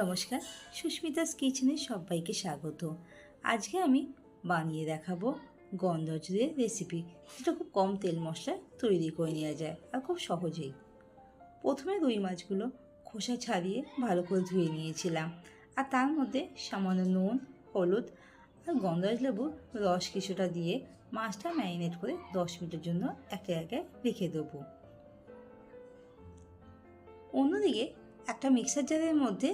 নমস্কার, সুস্মিতাস কিচেনে সবাইকে স্বাগত। আজকে আমি বানিয়ে দেখাবো গন্ধজুদের রেসিপি যেটা খুব কম তেল মশলায় তৈরি করে নেওয়া যায় আর খুব সহজেই। প্রথমে রুই মাছগুলো খোসা ছাড়িয়ে ভালো করে ধুয়ে নিয়েছিলাম আর তার মধ্যে সামান্য নুন, হলুদ আর গন্ধরাজ লেবুর রস কিছুটা দিয়ে মাছটা ম্যারিনেট করে দশ মিনিটের জন্য একটা জায়গায় রেখে দেবো। অন্যদিকে একটা মিক্সার জারের মধ্যে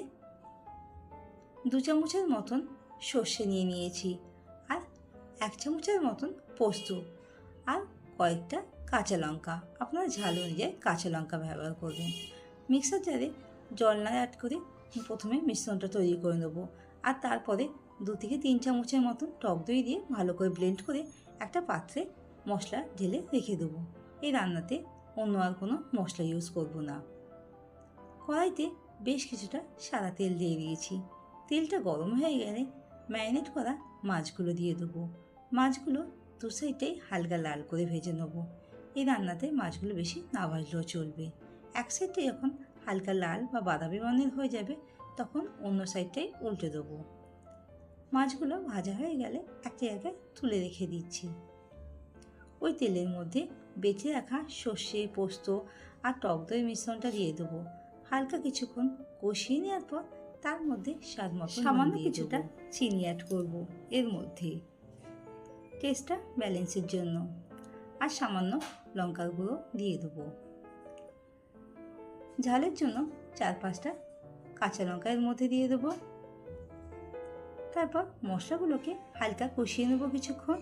দু চামচের মতন সর্ষে নিয়ে নিয়েছি আর এক চামচের মতন পোস্ত আর কয়েকটা কাঁচা লঙ্কা। আপনারা ঝাল অনুযায়ী কাঁচা লঙ্কা ব্যবহার করবেন। মিক্সার জারে জল না অ্যাড করে প্রথমে মিশ্রণটা তৈরি করে নেব আর তারপরে দু থেকে তিন চামচের মতন টক দই দিয়ে ভালো করে ব্লেন্ড করে একটা পাত্রে মশলা ঢেলে রেখে দেবো। এই রান্নাতে অন্য আর কোনো মশলা ইউজ করব না। কড়াইতে বেশ কিছুটা সাদা তেল দিয়ে দিয়েছি। তেলটা গরম হয়ে গেলে ম্যারিনেট করা মাছগুলো দিয়ে দেবো। মাছগুলো দু সাইডটাই হালকা লাল করে ভেজে নেব। এই রান্নাতে মাছগুলো বেশি না ভাজলেও চলবে। এক সাইডটা যখন হালকা লাল বা বাদামি বর্ণের হয়ে যাবে, তখন অন্য সাইডটাই উল্টে দেবো। মাছগুলো ভাজা হয়ে গেলে একটা জায়গায় তুলে রেখে দিচ্ছি। ওই তেলের মধ্যে বেঁচে রাখা সর্ষে, পোস্ত আর টক দই মিশ্রণটা দিয়ে দেবো। হালকা কিছুক্ষণ কষিয়ে নেওয়ার পর তার মধ্যে স্বাদ মতো সামান্য কিছুটা চিনি অ্যাড করব এর মধ্যে। টেস্টটা ব্যালেন্সের জন্য। আর সামান্য লঙ্কার গুঁড়ো দিয়ে দেবো। ঝালের জন্য চার পাঁচটা কাঁচা লঙ্কা এর মধ্যে দিয়ে দেবো। তারপর মশলাগুলোকে হালকা কষিয়ে নেব কিছুক্ষণ।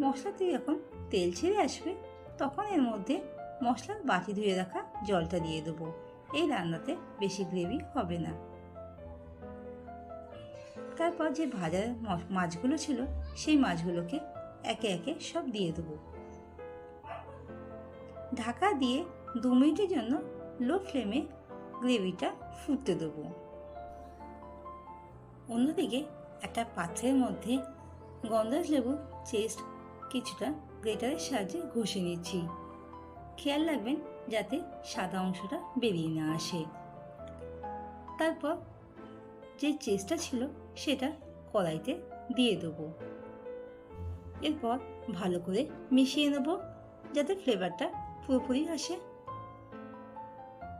মশলাতে যখন তেল ছেড়ে আসবে তখন এর মধ্যে মশলার বাটি ধুয়ে রাখা জলটা দিয়ে দেবো। এই রান্নাতে বেশি গ্রেভি হবে না। তারপর যে ভাজা মাছগুলো ছিল, সেই মাছগুলোকে একে একে সব দিয়ে দেবো। ঢাকা দিয়ে দু মিনিটের জন্য লো ফ্লেমে গ্রেভিটা ফুটতে দেবো। অন্যদিকে একটা পাত্রের মধ্যে গন্ধরাজ লেবুর চেস্ট কিছুটা গ্রেটারের সাহায্যে ঘষে নিচ্ছি। খেয়াল রাখবেন যাতে সাদা অংশটা বেরিয়ে না আসে। তারপর যে চেস্টটা ছিল সেটা কড়াইতে দিয়ে দেবো। এরপর ভালো করে মিশিয়ে নেব যাতে ফ্লেভারটা পুরোপুরি আসে।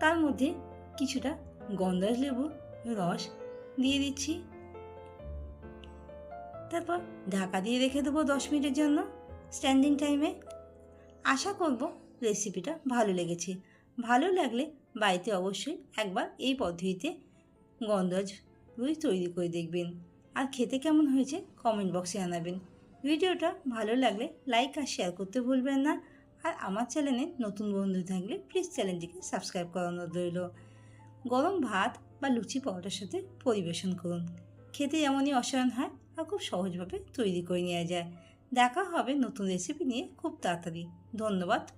তার মধ্যে কিছুটা গন্ধরাজ লেবুর রস দিয়ে দিচ্ছি। তারপর ঢাকা দিয়ে রেখে দেবো দশ মিনিটের জন্য স্ট্যান্ডিং টাইমে। আশা করব রেসিপিটা ভালো লেগেছে। ভালো লাগলে বাড়িতে অবশ্যই একবার এই পদ্ধতিতে গন্ধরাজ রুই তৈরি করে দেখবেন। আর খেতে কেমন হয়েছে কমেন্ট বক্সে জানাবেন। ভিডিওটা ভালো লাগলে লাইক আর শেয়ার করতে ভুলবেন না। আর আমার চ্যানেলে নতুন বন্ধু থাকলে প্লিজ চ্যানেলটিকে সাবস্ক্রাইব করানো রইল। গরম ভাত বা লুচি পরোটার সাথে পরিবেশন করুন। খেতে এমনই অসাধারণ হয় আর খুব সহজভাবে তৈরি করে নেওয়া যায়। দেখা হবে নতুন রেসিপি নিয়ে খুব তাড়াতাড়ি। ধন্যবাদ।